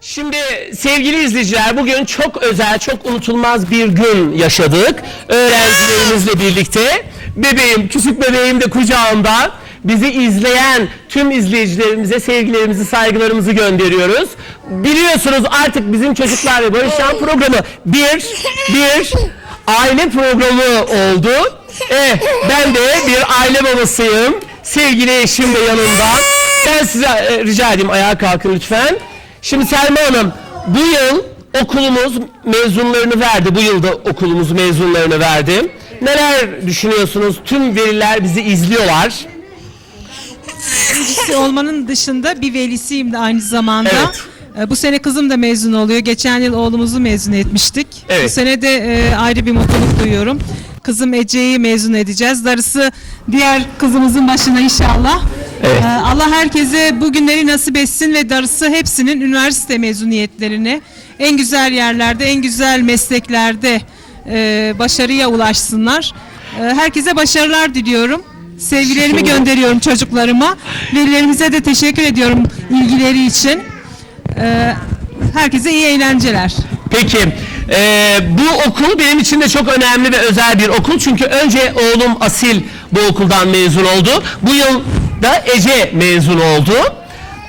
Şimdi sevgili izleyiciler bugün çok özel, çok unutulmaz bir gün yaşadık. Öğrencilerimizle birlikte. Bebeğim, küçük bebeğim de kucağımda. Bizi izleyen tüm izleyicilerimize sevgilerimizi, saygılarımızı gönderiyoruz. Biliyorsunuz artık bizim Çocuklar ve Barışan programı bir, bir aile programı oldu. Eh, ben de bir aile babasıyım. Sevgili eşim de yanımda. Ben size e, rica edeyim ayağa kalkın lütfen. Şimdi Selma Hanım bu yıl okulumuz mezunlarını verdi. Bu yılda okulumuz mezunlarını verdi. Neler düşünüyorsunuz? Tüm veliler bizi izliyorlar. Öğrencisi olmanın dışında bir velisiyim de aynı zamanda. Evet. Ee, Bu sene kızım da mezun oluyor. Geçen yıl oğlumuzu mezun etmiştik. Evet. Bu sene de e, ayrı bir mutluluk duyuyorum. Kızım Ece'yi mezun edeceğiz. Darısı diğer kızımızın başına inşallah. Evet. Ee, Allah herkese bu günleri nasip etsin ve darısı hepsinin üniversite mezuniyetlerini en güzel yerlerde, en güzel mesleklerde e, başarıya ulaşsınlar. E, herkese başarılar diliyorum. Sevgilerimi gönderiyorum çocuklarıma. Velilerimize de teşekkür ediyorum ilgileri için. E, herkese iyi eğlenceler. Peki e, bu okul benim için de çok önemli ve özel bir okul. Çünkü önce oğlum Asil bu okuldan mezun oldu. Bu yıl da Ece mezun oldu.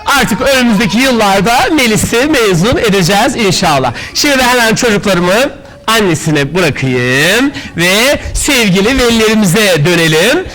Artık önümüzdeki yıllarda Melis'i mezun edeceğiz inşallah. Şimdi hemen çocuklarımı annesine bırakayım ve sevgili velilerimize dönelim.